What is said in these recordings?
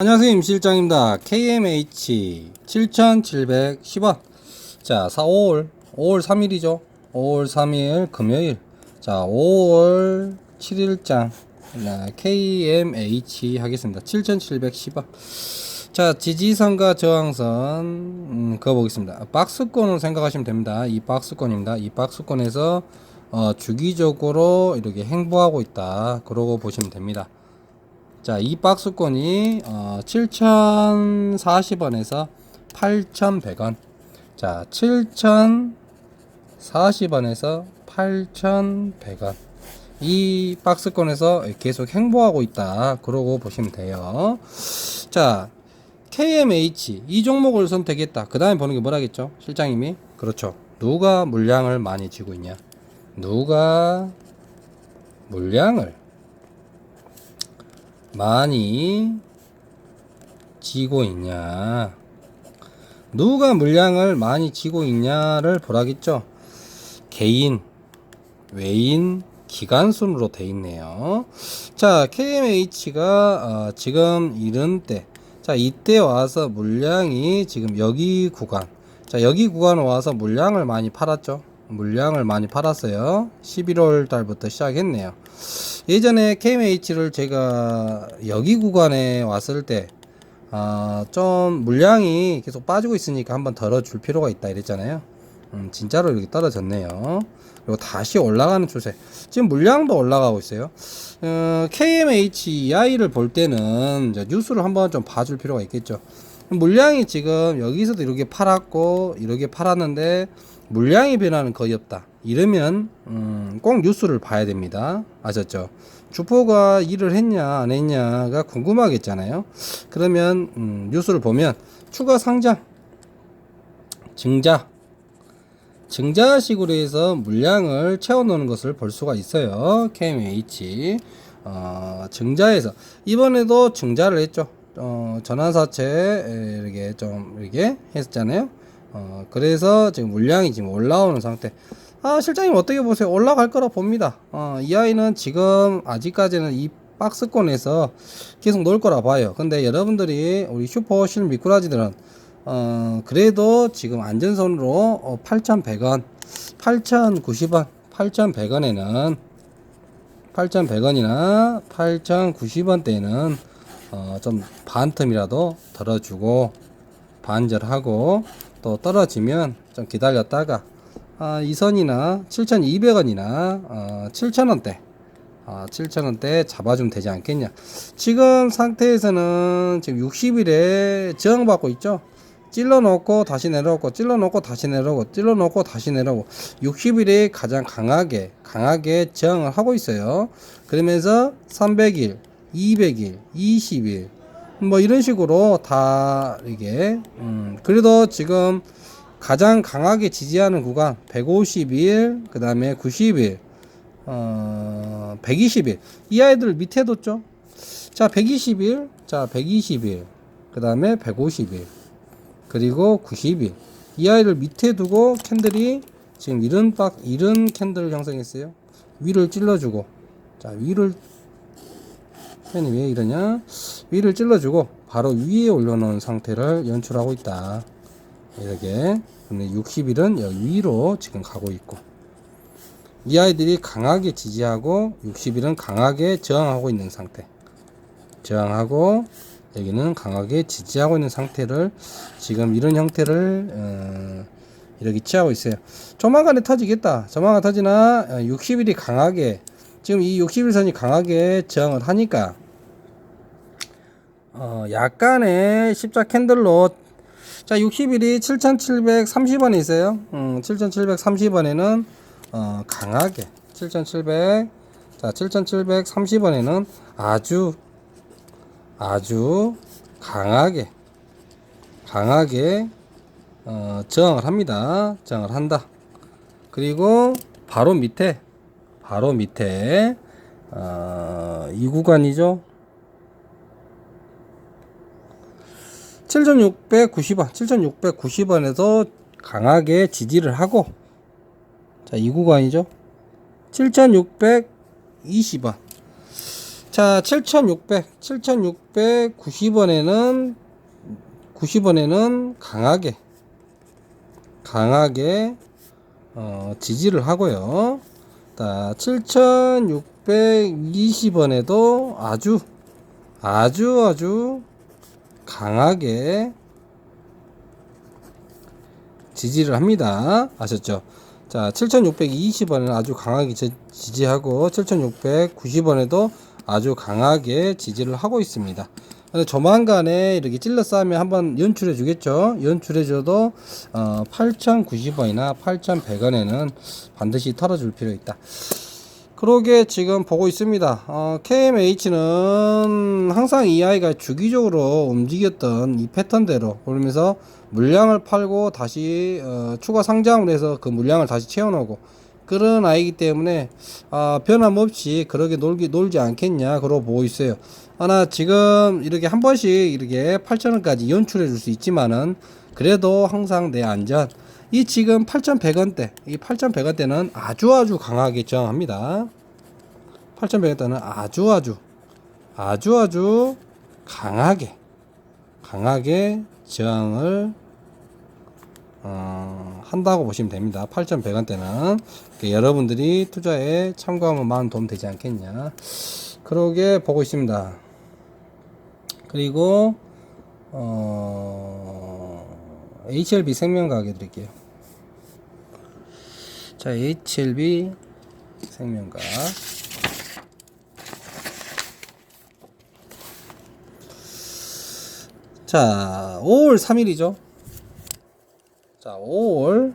안녕하세요 임실장입니다. KMH 7710원. 자 4, 5월 5월 3일이죠. 5월 3일 금요일. 자 5월 7일장 KMH 하겠습니다. 7710원. 자 지지선과 저항선 음, 그거 보겠습니다. 박스권을 생각하시면 됩니다. 이 박스권입니다. 이 박스권에서 어, 주기적으로 이렇게 행보하고 있다. 그러고 보시면 됩니다 자, 이 박스권이 어, 7,040원에서 8,100원. 자, 7,040원에서 8,100원. 이 박스권에서 계속 행보하고 있다. 그러고 보시면 돼요. 자, KMH 이 종목을 선택했다. 그 다음에 보는 게 뭐라겠죠? 실장님이 그렇죠. 누가 물량을 많이 쥐고 있냐? 누가 물량을 많이 지고 있냐? 누가 물량을 많이 지고 있냐를 보라겠죠? 개인 외인 기간 순으로 돼 있네요. 자 KMH가 어, 지금 이런 때자 이때 와서 물량이 지금 여기 구간 자 여기 구간 와서 물량을 많이 팔았죠 물량을 많이 팔았어요 11월 달부터 시작했네요 예전에 KMH를 제가 여기 구간에 왔을 때, 아, 좀 물량이 계속 빠지고 있으니까 한번 덜어줄 필요가 있다 이랬잖아요. 음, 진짜로 이렇게 떨어졌네요. 그리고 다시 올라가는 추세. 지금 물량도 올라가고 있어요. 어, KMHI를 볼 때는 뉴스를 한번 좀 봐줄 필요가 있겠죠. 물량이 지금 여기서도 이렇게 팔았고, 이렇게 팔았는데, 물량의 변화는 거의 없다. 이러면 음, 꼭 뉴스를 봐야 됩니다. 아셨죠? 주포가 일을 했냐 안 했냐가 궁금하겠잖아요. 그러면 음, 뉴스를 보면 추가 상장, 증자, 증자식으로 해서 물량을 채워넣는 것을 볼 수가 있어요. KMH 어, 증자에서 이번에도 증자를 했죠. 어, 전환사채 이렇게 좀 이렇게 했잖아요. 어, 그래서 지금 물량이 지금 올라오는 상태. 아, 실장님 어떻게 보세요? 올라갈 거라 봅니다. 어, 이 아이는 지금 아직까지는 이 박스권에서 계속 놀 거라 봐요. 근데 여러분들이 우리 슈퍼 실 미꾸라지들은 어, 그래도 지금 안전선으로 어, 8,100원, 8,090원, 8,100원에는 8,100원이나 8,090원대는 어, 좀 반틈이라도 덜어주고 반절하고 또 떨어지면 좀 기다렸다가 아, 이 선이나 7,200원이나 어, 7,000원대 아, 7,000원대 잡아주면 되지 않겠냐. 지금 상태에서는 지금 60일에 저항받고 있죠? 찔러 놓고 다시 내려오고 찔러 놓고 다시 내려오고 찔러 놓고 다시 내려오고 60일에 가장 강하게 강하게 저항을 하고 있어요. 그러면서 300일 200일 20일 뭐 이런 식으로 다 이게 음 그래도 지금 가장 강하게 지지하는 구간 150일 그 다음에 90일 어 120일. 이 아이들 밑에 뒀죠? 자 120일 자 120일 그 다음에 150일 그리고 90일. 이 아이를 밑에 두고 캔들이 지금 이런 박 이런 캔들을 형성했어요. 위를 찔러주고. 자 위를 펜이 왜 이러냐? 위를 찔러주고 바로 위에 올려놓은 상태를 연출하고 있다. 이렇게. 근데 60일은 여기 위로 지금 가고 있고. 이 아이들이 강하게 지지하고 60일은 강하게 저항하고 있는 상태. 저항하고 여기는 강하게 지지하고 있는 상태를 지금 이런 형태를 어, 이렇게 취하고 있어요. 조만간에 터지겠다. 조만간 터지나 60일이 강하게 지금 이 60일선이 강하게 저항을 하니까 어, 약간의 십자 캔들로 자 60일이 7730원에 있어요. 음, 7730원에는 어, 강하게 7700 자 7730원에는 아주 아주 강하게 강하게 어, 저항을 합니다. 저항을 한다. 그리고 바로 밑에 바로 밑에 어, 이 구간이죠? 7690원 7690원에서 강하게 지지를 하고 자 이 구간이죠? 7620원. 자, 7,600, 7,690원에는 90원에는 강하게 강하게 어, 지지를 하고요. 자, 7,620원에도 아주 아주 아주 강하게 지지를 합니다. 아셨죠? 자, 7,620원에는 아주 강하게 지- 지지하고 7,690원에도 아주 강하게 지지를 하고 있습니다. 근데 조만간에 이렇게 찔러 싸면 한번 연출해 주겠죠. 연출해 줘도 어, 8,090원이나 8,100원에는 반드시 털어줄 필요 있다. 그러게 지금 보고 있습니다. 어, KMH는 항상 이 아이가 주기적으로 움직였던 이 패턴대로 그러면서 물량을 팔고 다시 어, 추가 상장을 해서 그 물량을 다시 채워놓고 그런 아이기 때문에 아, 변함없이 그렇게 놀기 놀지 않겠냐 그러고 보고 있어요. 하나 지금 이렇게 한 번씩 이렇게 8,000원까지 연출해 줄 수 있지만은 그래도 항상 내 안전 이 지금 8,100원대 이 8,100원대는 아주 아주 강하게 저항합니다. 8,100원대는 아주 아주 아주 아주 강하게 강하게 저항을 어, 한다고 보시면 됩니다. 8,100원대는 여러분들이 투자에 참고하면 많은 도움 되지 않겠냐. 그러게 보고 있습니다. 그리고 어, HLB 생명가게 드릴게요. 자, HLB 생명가. 자, 5월 3일이죠. 자, 5월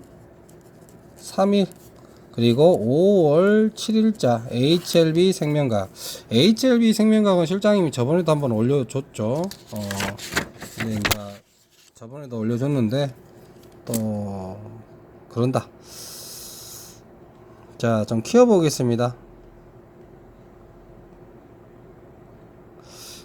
3일 그리고 5월 7일자 HLB 생명각 HLB 생명각은 실장님이 저번에도 한번 올려줬죠. 어, 이제 저번에도 올려줬는데 또 그런다. 자, 좀 키워 보겠습니다.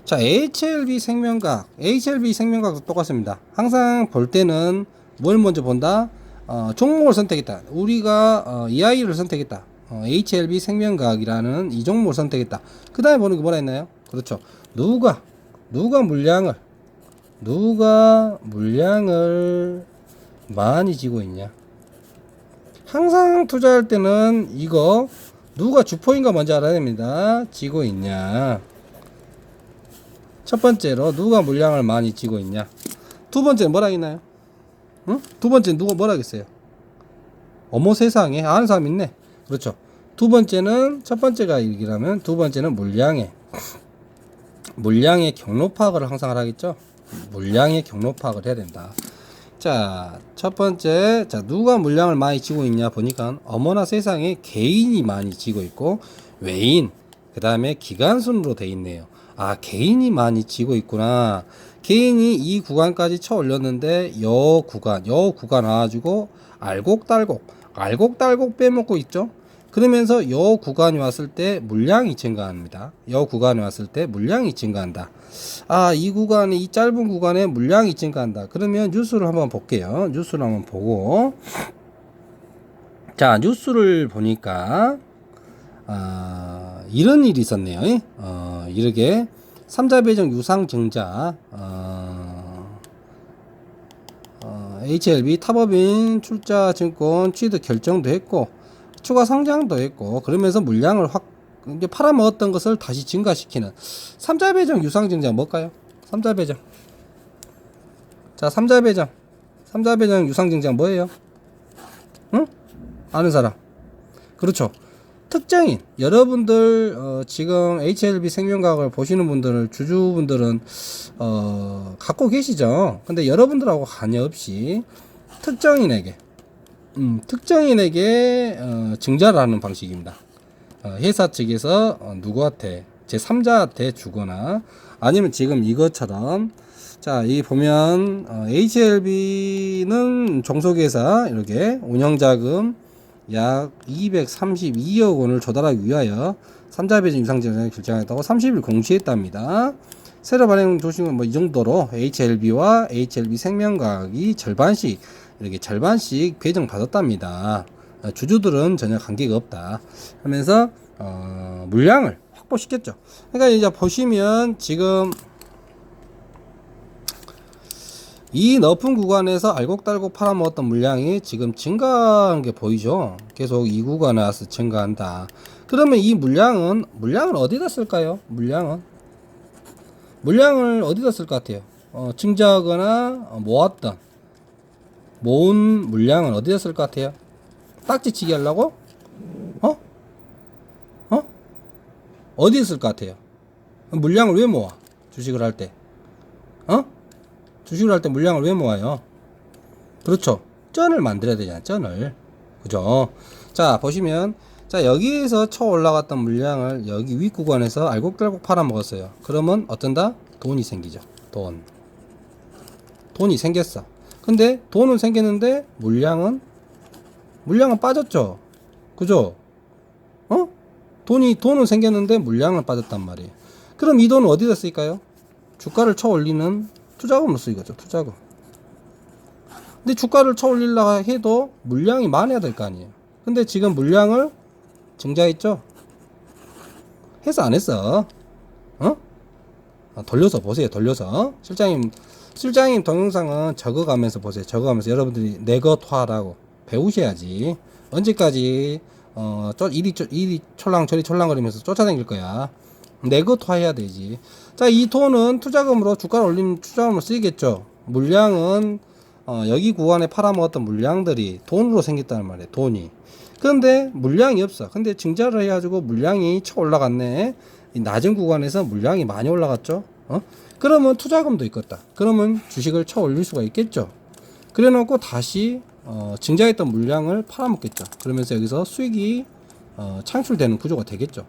자, HLB 생명각, HLB 생명각도 똑같습니다. 항상 볼 때는 뭘 먼저 본다? 어, 종목을 선택했다. 우리가 어, EI를 선택했다. 어, HLB 생명각이라는 이 종목을 선택했다. 그 다음에 보는 게 뭐라 했나요? 그렇죠. 누가, 누가 물량을, 누가 물량을 많이 지고 있냐? 항상 투자할 때는 이거 누가 주포인 거 먼저 알아야 됩니다. 지고 있냐? 첫 번째로 누가 물량을 많이 지고 있냐? 두 번째는 뭐라 했나요? 응? 두 번째는 누가 뭐라 했어요? 어머 세상에 아는 사람 있네. 그렇죠. 두 번째는 첫 번째가 얘기라면 두 번째는 물량의 물량의 경로 파악을 항상 하겠죠. 물량의 경로 파악을 해야 된다. 자, 첫 번째, 자, 누가 물량을 많이 지고 있냐 보니까 어머나 세상에 개인이 많이 지고 있고 외인, 그 다음에 기간 순으로 돼 있네요. 아, 개인이 많이 지고 있구나. 개인이 이 구간까지 쳐 올렸는데 여 구간, 여 구간 와가지고 알곡달곡, 알곡달곡 빼먹고 있죠. 그러면서 여 구간이 왔을 때 물량이 증가합니다. 여 구간이 왔을 때 물량이 증가한다. 아, 이 구간에 이 짧은 구간에 물량이 증가한다. 그러면 뉴스를 한번 볼게요. 뉴스를 한번 보고 자, 뉴스를 보니까 아, 이런 일이 있었네요. 어, 이렇게 삼자 배정 유상 증자 어, 어, HLB 탑업인 출자 증권 취득 결정도 했고 추가 상장도 했고 그러면서 물량을 확 이제 팔아먹었던 것을 다시 증가시키는 삼자 배정 유상 증자 뭘까요? 삼자 배정 자 삼자 배정 삼자 배정 유상 증자 뭐예요? 응? 아는 사람 그렇죠 특정인 여러분들 어, 지금 HLB 생명과학을 보시는 분들 주주분들은 어, 갖고 계시죠 근데 여러분들하고 관여 없이 특정인에게 음, 특정인에게 어, 증자를 하는 방식입니다. 어, 회사 측에서 어, 누구한테 제 3자한테 주거나 아니면 지금 이것처럼 자, 이 보면 어, HLB는 종속회사 이렇게 운영자금 약 232억 원을 조달하기 위하여 3자 배정 유상증자를 결정했다고 30일 공시했답니다. 세로 발행 조심은 뭐 이 정도로 HLB와 HLB 생명과학이 절반씩 이렇게 절반씩 배정 받았답니다. 어, 주주들은 전혀 관계가 없다. 하면서 어, 물량을 확 확보시켰죠. 그러니까 이제 보시면 지금 이 높은 구간에서 알곡달곡 팔아먹었던 물량이 지금 증가한 게 보이죠? 계속 이 구간에 와서 증가한다. 그러면 이 물량은, 물량을 어디다 쓸까요? 물량은? 물량을 어디다 쓸 것 같아요? 어, 증자하거나 어, 모았던, 모은 물량은 어디다 쓸 것 같아요? 딱지치기 하려고? 어? 어? 어디에 쓸 것 같아요? 물량을 왜 모아? 주식을 할 때. 어? 주식을 할 때 물량을 왜 모아요? 그렇죠. 쩐을 만들어야 되잖아, 쩐을. 그죠? 자, 보시면, 자, 여기에서 쳐 올라갔던 물량을 여기 윗 구간에서 알곡달곡 팔아먹었어요. 그러면 어떤다? 돈이 생기죠. 돈. 돈이 생겼어. 근데 돈은 생겼는데 물량은 물량은 빠졌죠. 그죠? 어? 돈이 돈은 생겼는데 물량은 빠졌단 말이에요. 그럼 이 돈은 어디다 쓸까요? 주가를 쳐 올리는 투자금으로 쓰이겠죠. 투자금. 근데 주가를 쳐 올리려고 해도 물량이 많아야 될 거 아니에요. 근데 지금 물량을 증자했죠. 해서 안 했어. 어? 아, 돌려서 보세요. 돌려서 실장님 실장님 동영상은 적어가면서 보세요. 적어가면서 여러분들이 내것화라고 배우셔야지. 언제까지 어, 쫓, 이리, 쫓, 이리 촐랑 저리 촐랑거리면서 쫓아다닐 거야. 내것화해야 되지. 자, 이 돈은 투자금으로 주가를 올리는 투자금으로 쓰이겠죠. 물량은 어, 여기 구간에 팔아먹었던 물량들이 돈으로 생겼다는 말이에요. 돈이. 그런데 물량이 없어. 근데 증자를 해가지고 물량이 쳐 올라갔네. 이 낮은 구간에서 물량이 많이 올라갔죠. 어? 그러면 투자금도 있겠다. 그러면 주식을 쳐 올릴 수가 있겠죠. 그래 놓고 다시 어, 증자했던 물량을 팔아먹겠죠. 그러면서 여기서 수익이 어, 창출되는 구조가 되겠죠.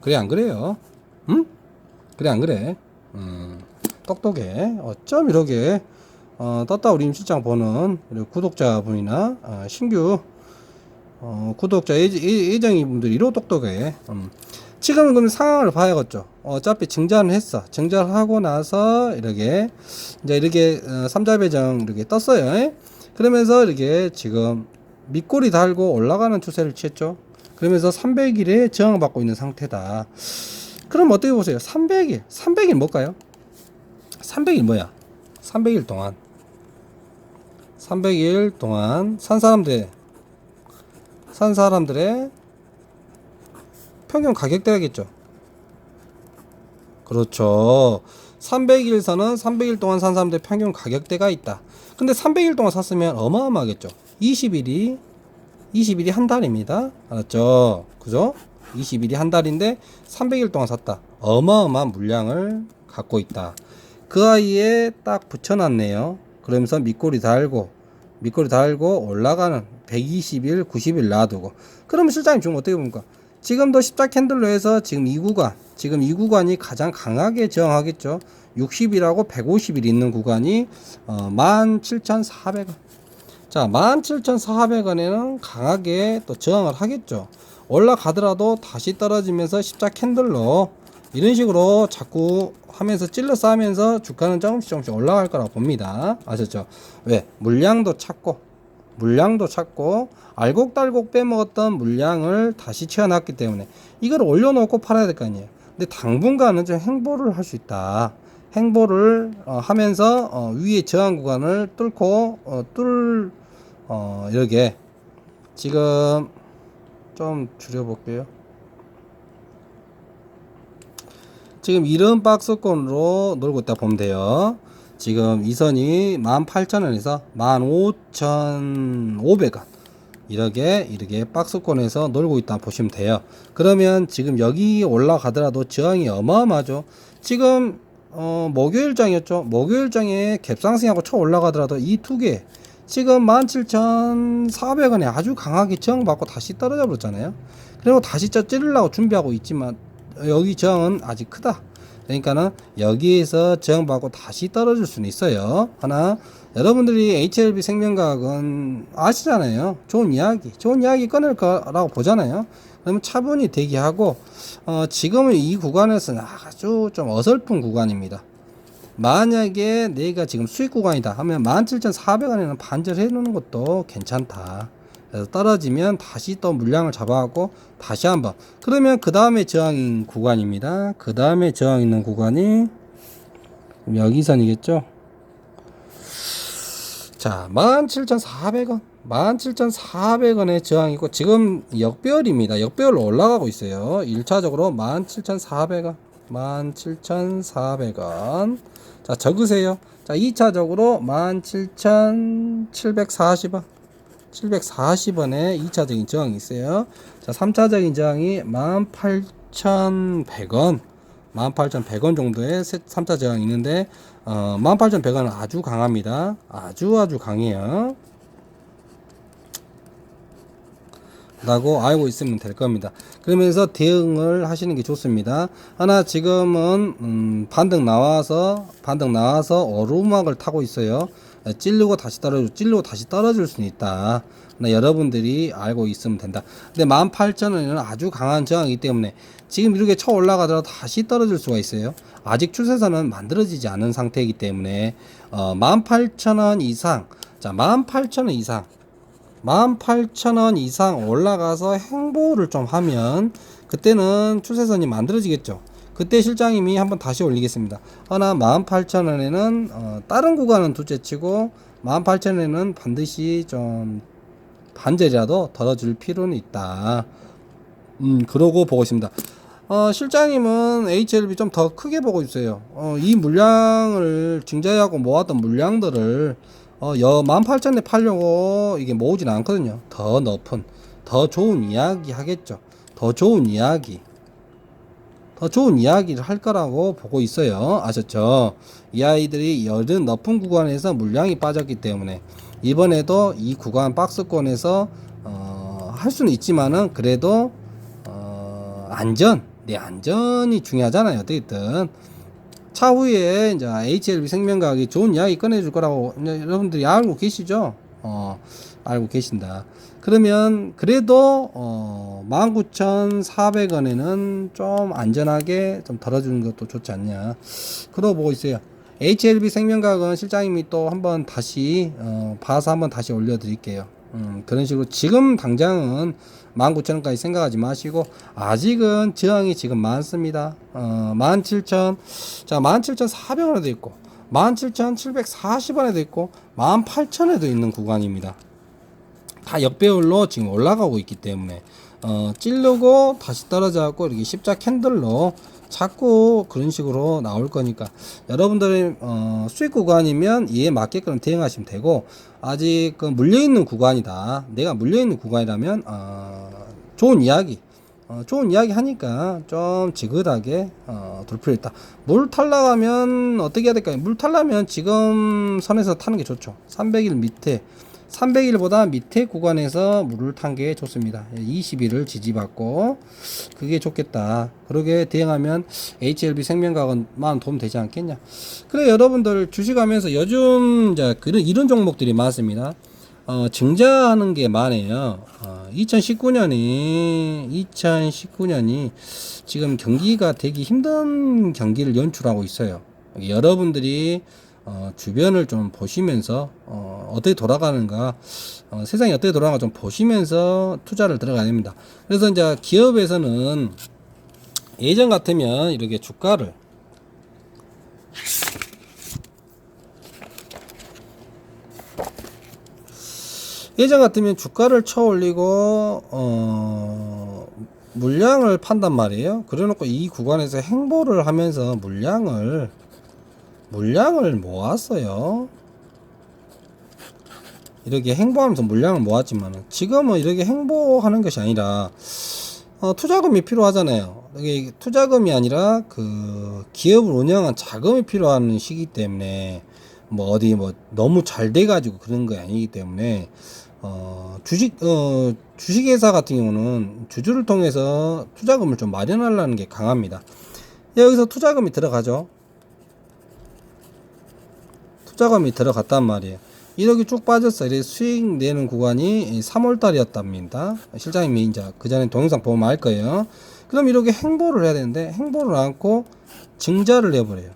그래 안 그래요? 응? 그래 안 그래? 음, 똑똑해. 어쩜 이렇게 어, 떴다 우리 임 실장 보는 구독자분이나 어, 신규 어, 구독자 예, 예, 예정이 분들이 이로 똑똑해. 음. 지금 그럼 상황을 봐야겠죠. 어차피 증자는 했어. 증자를 하고 나서 이렇게 이제 이렇게 어, 삼자 배정 이렇게 떴어요. 예? 그러면서 이렇게 지금 밑꼬리 달고 올라가는 추세를 취했죠. 그러면서 300일에 저항받고 있는 상태다. 그럼 어떻게 보세요? 300일. 300일 뭘까요? 300일 뭐야? 300일 동안 300일 동안 산 사람들 산 사람들의 평균 가격대겠죠. 그렇죠. 300일선은 300일 동안 산 사람들 평균 가격대가 있다. 근데 300일 동안 샀으면 어마어마하겠죠. 20일이 20일이 한 달입니다. 알았죠? 그죠? 20일이 한 달인데 300일 동안 샀다. 어마어마한 물량을 갖고 있다. 그 아이에 딱 붙여놨네요. 그러면서 밑꼬리 달고 밑꼬리 달고 올라가는 120일, 90일 놔두고 그러면 실장님 지금 어떻게 봅니까? 지금도 십자 캔들로 해서 지금 이 구간, 지금 이 구간이 가장 강하게 저항하겠죠. 60일하고 150일 있는 구간이 어, 17,400원. 자, 17,400원에는 강하게 또 저항을 하겠죠. 올라가더라도 다시 떨어지면서 십자 캔들로 이런 식으로 자꾸 하면서 찔러 싸면서 주가는 조금씩 조금씩 올라갈 거라고 봅니다. 아셨죠? 왜? 물량도 찾고, 물량도 찾고, 알곡달곡 빼먹었던 물량을 다시 채워놨기 때문에 이걸 올려놓고 팔아야 될 거 아니에요. 근데 당분간은 좀 행보를 할 수 있다. 행보를 어, 하면서 어, 위에 저항 구간을 뚫고 어, 뚫 어, 이렇게 지금 좀 줄여볼게요. 지금 이런 박스권으로 놀고 있다 보면 돼요. 지금 이 선이 18,000원에서 15,500원. 이렇게, 이렇게 박스권에서 놀고 있다 보시면 돼요. 그러면 지금 여기 올라가더라도 저항이 어마어마하죠. 지금, 어, 목요일장이었죠. 목요일장에 갭상승하고 쳐 올라가더라도 이 두 개. 지금 17,400원에 아주 강하게 저항받고 다시 떨어져 버렸잖아요. 그리고 다시 저 찌르려고 준비하고 있지만 여기 저항은 아직 크다. 그러니까는 여기에서 저항받고 다시 떨어질 수는 있어요. 하나 여러분들이 HLB 생명과학은 아시잖아요. 좋은 이야기, 좋은 이야기 꺼낼 거라고 보잖아요. 그러면 차분히 대기하고 어, 지금은 이 구간에서는 아주 좀 어설픈 구간입니다. 만약에 내가 지금 수익 구간이다 하면 17,400원에는 반절해 놓는 것도 괜찮다. 그래서 떨어지면 다시 또 물량을 잡아갖고 다시 한번 그러면 그 다음에 저항인 구간입니다. 그 다음에 저항 있는 구간이 여기선이겠죠. 자, 17,400원. 17,400원의 저항이 있고, 지금 역배열입니다. 역배열로 올라가고 있어요. 1차적으로 17,400원. 17,400원. 자, 적으세요. 자, 2차적으로 17,740원. 740원에 2차적인 저항이 있어요. 자, 3차적인 저항이 18,100원. 18,100원 정도의 3차 저항이 있는데, 어, 18,100원은 아주 강합니다. 아주 아주 강해요. 라고 알고 있으면 될 겁니다. 그러면서 대응을 하시는 게 좋습니다. 하나 지금은 음, 반등 나와서 반등 나와서 오르막을 타고 있어요. 찔르고 다시 떨어지고 찔르고 다시 떨어질 수는 있다. 나 여러분들이 알고 있으면 된다. 근데 18,000원에는 아주 강한 저항이기 때문에 지금 이렇게 쳐 올라가더라도 다시 떨어질 수가 있어요. 아직 추세선은 만들어지지 않은 상태이기 때문에 어, 18,000원 이상 자 18,000원 이상 18,000원 이상 올라가서 행보를 좀 하면 그때는 추세선이 만들어지겠죠. 그때 실장님이 한번 다시 올리겠습니다. 하나 18,000원에는 어, 다른 구간은 둘째치고 18,000원에는 반드시 좀 반절이라도 덜어줄 필요는 있다. 음, 그러고 보고 있습니다. 어, 실장님은 HLB 좀 더 크게 보고 있어요. 어, 이 물량을 증자하고 모았던 물량들을 어, 여 18,000에 팔려고 이게 모으진 않거든요. 더 높은, 더 좋은 이야기 하겠죠. 더 좋은 이야기. 더 좋은 이야기를 할 거라고 보고 있어요. 아셨죠? 이 아이들이 여든 높은 구간에서 물량이 빠졌기 때문에 이번에도 이 구간 박스권에서 어, 할 수는 있지만은 그래도 어, 안전, 내 안전이 중요하잖아요. 어쨌든 차후에 이제 HLB 생명과학이 좋은 이야기 꺼내줄 거라고 여러분들이 알고 계시죠? 어, 알고 계신다. 그러면 그래도 어, 19,400원에는 좀 안전하게 좀 덜어주는 것도 좋지 않냐. 그러고 보고 있어요. HLB 생명과학은 실장님이 또 한번 다시 어, 봐서 한번 다시 올려드릴게요. 음, 그런 식으로 지금 당장은 19,000원까지 생각하지 마시고 아직은 저항이 지금 많습니다. 어, 17,000 자, 17,400원에도 있고 17,740원에도 있고 18,000원에도 있는 구간입니다. 다 역배열로 지금 올라가고 있기 때문에 어, 찌르고 다시 떨어져갖고 이렇게 십자 캔들로 자꾸 그런 식으로 나올 거니까. 여러분들의 어, 수익 구간이면 이에 맞게끔 대응하시면 되고 아직 그 물려있는 구간이다. 내가 물려있는 구간이라면 어, 좋은 이야기 어, 좋은 이야기 하니까 좀 지긋하게 어, 돌 필요 있다. 물 탈락하면 어떻게 해야 될까요? 물 탈락하면 지금 선에서 타는 게 좋죠. 300일 밑에 300일보다 밑에 구간에서 물을 탄 게 좋습니다. 20일을 지지받고 그게 좋겠다. 그러게 대응하면 HLB 생명과학만 도움 되지 않겠냐. 그래 여러분들 주식하면서 요즘 이제 그런 이런 종목들이 많습니다. 어, 증자하는 게 많아요. 어, 2019년이 2019년이 지금 경기가 되기 힘든 경기를 연출하고 있어요. 여러분들이 어, 주변을 좀 보시면서 어, 어떻게 돌아가는가 어, 세상이 어떻게 돌아가는가 좀 보시면서 투자를 들어가야 됩니다. 그래서 이제 기업에서는 예전 같으면 이렇게 주가를 예전 같으면 주가를 쳐 올리고 어 물량을 판단 말이에요. 그래 놓고 이 구간에서 행보를 하면서 물량을 물량을 모았어요. 이렇게 행보하면서 물량을 모았지만 지금은 이렇게 행보하는 것이 아니라 어, 투자금이 필요하잖아요. 이게 투자금이 아니라 그 기업을 운영한 자금이 필요한 시기 때문에 뭐 어디 뭐 너무 잘 돼가지고 그런 거 아니기 때문에 어, 주식 어, 주식회사 같은 경우는 주주를 통해서 투자금을 좀 마련하려는 게 강합니다. 여기서 투자금이 들어가죠. 투자금이 들어갔단 말이에요. 이렇게 쭉 빠졌어. 이렇게 수익 내는 구간이 3월 달이었답니다. 실장님이 이제 그 전에 동영상 보면 알 거예요. 그럼 이렇게 행보를 해야 되는데 행보를 않고 증자를 해버려요.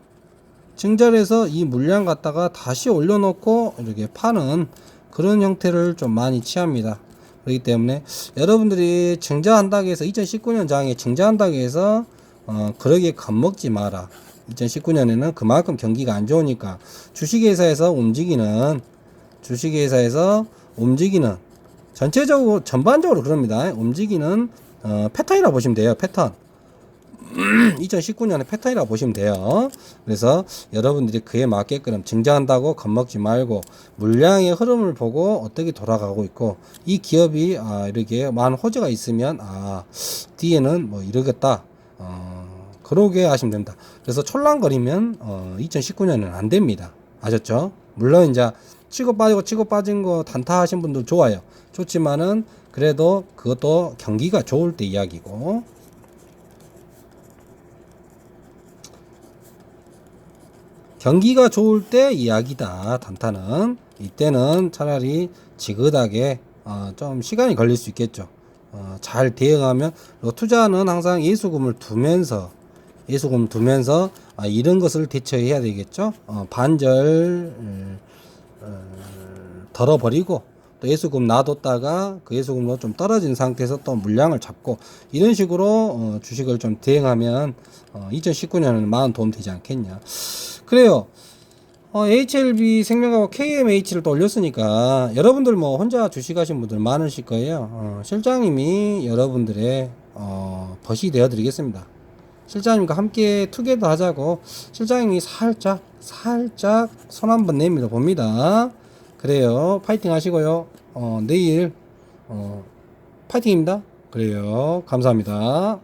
증자를 해서 이 물량 갖다가 다시 올려놓고 이렇게 파는 그런 형태를 좀 많이 취합니다. 그렇기 때문에 여러분들이 증자한다고 해서 2019년 장에 증자한다고 해서 어, 그러게 겁먹지 마라. 2019년에는 그만큼 경기가 안 좋으니까 주식회사에서 움직이는 주식회사에서 움직이는 전체적으로 전반적으로 그럽니다. 움직이는 어, 패턴이라고 보시면 돼요. 패턴. 2019년의 패턴이라고 보시면 돼요. 그래서 여러분들이 그에 맞게끔 증자한다고 겁먹지 말고 물량의 흐름을 보고 어떻게 돌아가고 있고 이 기업이 아, 이렇게 많은 호재가 있으면 아 뒤에는 뭐 이러겠다. 어, 그러게 하시면 됩니다. 그래서 촐랑거리면 어, 2019년은 안 됩니다. 아셨죠? 물론 이제 치고 빠지고 치고 빠진 거 단타 하신 분들 좋아요. 좋지만은 그래도 그것도 경기가 좋을 때 이야기고 경기가 좋을 때 이야기다 단타는 이때는 차라리 지긋하게 어, 좀 시간이 걸릴 수 있겠죠 어, 잘 대응하면 그리고 투자는 항상 예수금을 두면서 예수금 두면서 아, 이런 것을 대처해야 되겠죠 어, 반절 음, 어, 덜어버리고 또 예수금 놔뒀다가 그 예수금도 좀 떨어진 상태에서 또 물량을 잡고 이런 식으로 어, 주식을 좀 대응하면 어, 2019년에는 많은 도움 되지 않겠냐 그래요. 어, HLB 생명하고 KMH를 또 올렸으니까 여러분들 뭐 혼자 주식하신 분들 많으실 거예요. 어, 실장님이 여러분들의 어, 벗이 되어 드리겠습니다. 실장님과 함께 투게더 하자고 실장님이 살짝 살짝 손 한번 내밀어 봅니다. 그래요. 파이팅 하시고요. 어, 내일 어, 파이팅입니다. 그래요. 감사합니다.